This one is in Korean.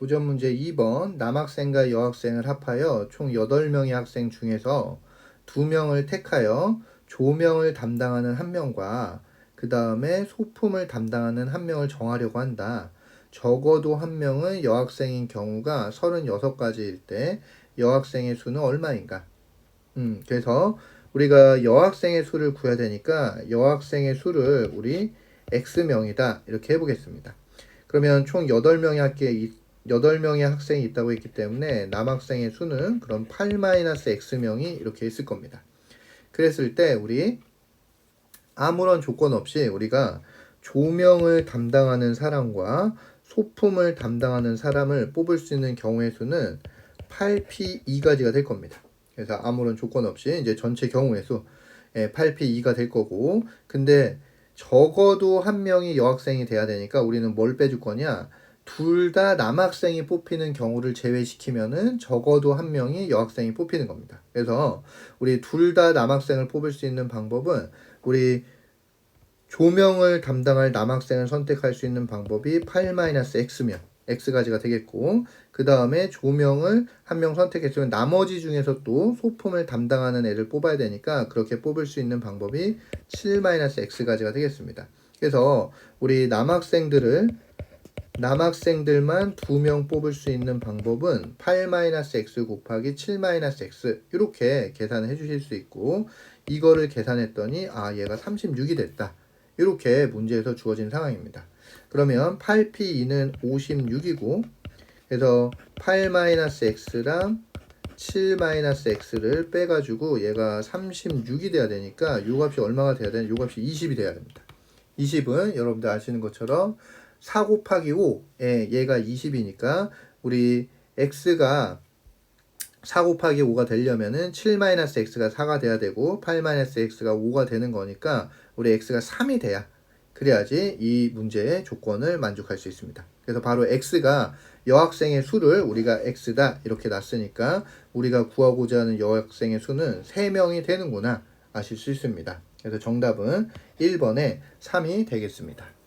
도전 문제 2번 남학생과 여학생을 합하여 총 8명의 학생 중에서 2명을 택하여 조명을 담당하는 한 명과 그 다음에 소품을 담당하는 한 명을 정하려고 한다. 적어도 한 명은 여학생인 경우가 36가지일 때 여학생의 수는 얼마인가? 음, 그래서 우리가 여학생의 수를 구해야 되니까 여학생의 수를 우리 X명이다. 이렇게 해보겠습니다. 그러면 총 8명의 학교에 8명의 학생이 있다고 했기 때문에 남학생의 수는 그럼 8-X명이 이렇게 있을 겁니다. 그랬을 때 우리 아무런 조건 없이 우리가 조명을 담당하는 사람과 소품을 담당하는 사람을 뽑을 수 있는 경우의 수는 8P2가지가 될 겁니다. 그래서 아무런 조건 없이 이제 전체 경우의 수 8P2가 될 거고 근데 적어도 한 명이 여학생이 돼야 되니까 우리는 뭘 빼줄 거냐? 둘 다 남학생이 뽑히는 경우를 제외시키면은 적어도 한 명이 여학생이 뽑히는 겁니다. 그래서 우리 둘 다 남학생을 뽑을 수 있는 방법은 우리 조명을 담당할 남학생을 선택할 수 있는 방법이 8-x면 x가지가 되겠고 그 다음에 조명을 한 명 선택했으면 나머지 중에서 또 소품을 담당하는 애를 뽑아야 되니까 그렇게 뽑을 수 있는 방법이 7-x가지가 되겠습니다. 그래서 우리 남학생들을 남학생들만 두 명 뽑을 수 있는 방법은 8-x 곱하기 7-x 이렇게 계산을 해주실 수 있고 이거를 계산했더니 아 얘가 36이 됐다. 이렇게 문제에서 주어진 상황입니다. 그러면 8p2는 56이고 그래서 8-x랑 7-x를 빼가지고 얘가 36이 돼야 되니까 요 값이 얼마가 돼야 되냐 요 값이 20이 돼야 됩니다. 20은 여러분들 아시는 것처럼 4 곱하기 5에 얘가 20이니까 우리 x가 4 곱하기 5가 되려면은 7-x가 4가 돼야 되고 8-x가 5가 되는 거니까 우리 x가 3이 돼야 그래야지 이 문제의 조건을 만족할 수 있습니다. 그래서 바로 x가 여학생의 수를 우리가 x다 이렇게 놨으니까 우리가 구하고자 하는 여학생의 수는 3명이 되는구나 아실 수 있습니다. 그래서 정답은 1번에 3이 되겠습니다.